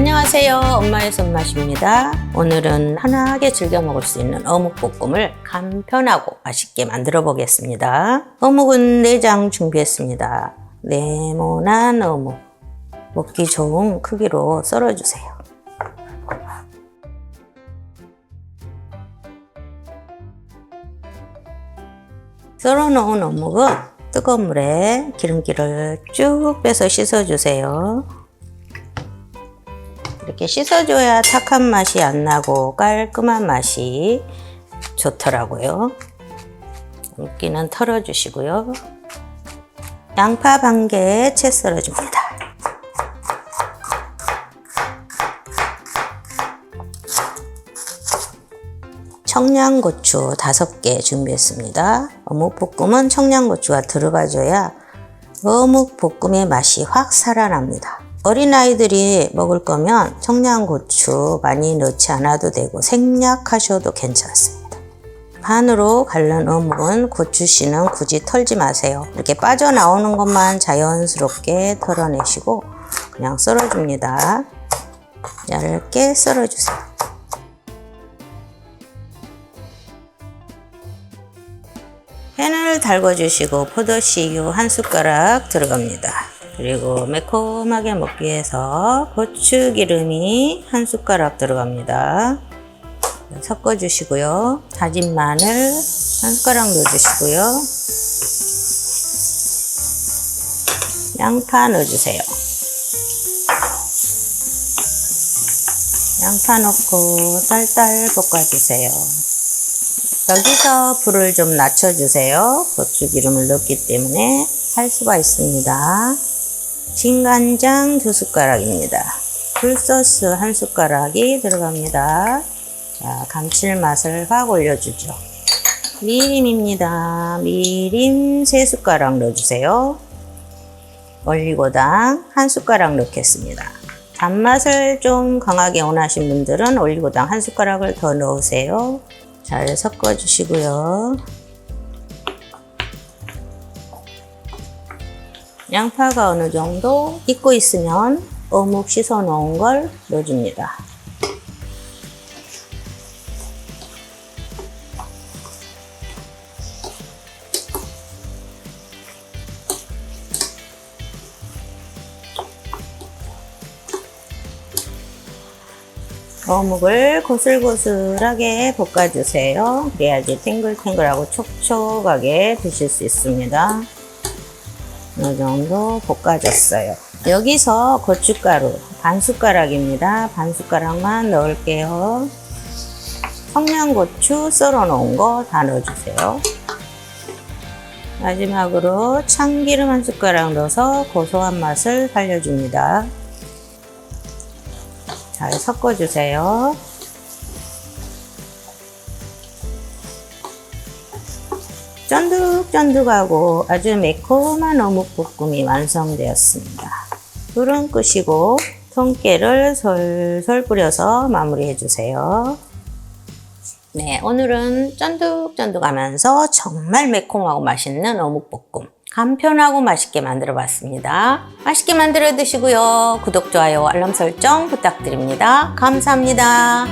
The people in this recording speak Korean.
안녕하세요. 엄마의 손맛입니다. 오늘은 편하게 즐겨 먹을 수 있는 어묵볶음을 간편하고 맛있게 만들어 보겠습니다. 어묵은 4장 준비했습니다. 네모난 어묵. 먹기 좋은 크기로 썰어주세요. 썰어 놓은 어묵은 뜨거운 물에 기름기를 쭉 빼서 씻어주세요. 이렇게 씻어줘야 탁한 맛이 안 나고 깔끔한 맛이 좋더라고요. 물기는 털어주시고요. 양파 반개채 썰어줍니다. 청양고추 5개 준비했습니다. 어묵볶음은 청양고추가 들어가줘야 어묵볶음의 맛이 확 살아납니다. 어린아이들이 먹을 거면 청양고추 많이 넣지 않아도 되고 생략하셔도 괜찮습니다. 반으로 갈른 어묵은 고추씨는 굳이 털지 마세요. 이렇게 빠져나오는 것만 자연스럽게 털어내시고 그냥 썰어줍니다. 얇게 썰어주세요. 팬을 달궈주시고 포도씨유 한 숟가락 들어갑니다. 그리고 매콤하게 먹기 위해서 고추기름이 한 숟가락 들어갑니다. 섞어주시고요. 다진 마늘 한 숟가락 넣어주시고요. 양파 넣어주세요. 양파 넣고 쌀쌀 볶아주세요. 여기서 불을 좀 낮춰주세요. 고추기름을 넣기 때문에 할 수가 있습니다. 진간장 두 숟가락입니다. 굴소스 한 숟가락이 들어갑니다. 자, 감칠맛을 확 올려주죠. 미림입니다. 미림 세 숟가락 넣어주세요. 올리고당 한 숟가락 넣겠습니다. 단맛을 좀 강하게 원하신 분들은 올리고당 한 숟가락을 더 넣으세요. 잘 섞어주시고요. 양파가 어느 정도 익고 있으면 어묵 씻어 놓은 걸 넣어줍니다. 어묵을 고슬고슬하게 볶아주세요. 그래야지 탱글탱글하고 촉촉하게 드실 수 있습니다. 어느 정도 볶아졌어요. 여기서 고춧가루 반 숟가락입니다. 반 숟가락만 넣을게요. 청양고추 썰어 놓은 거 다 넣어주세요. 마지막으로 참기름 한 숟가락 넣어서 고소한 맛을 살려줍니다. 잘 섞어주세요. 쫀득쫀득하고 아주 매콤한 어묵볶음이 완성되었습니다. 불은 끄시고 통깨를 솔솔 뿌려서 마무리해 주세요. 네, 오늘은 쫀득쫀득하면서 정말 매콤하고 맛있는 어묵볶음 간편하고 맛있게 만들어 봤습니다. 맛있게 만들어 드시고요. 구독, 좋아요, 알람 설정 부탁드립니다. 감사합니다.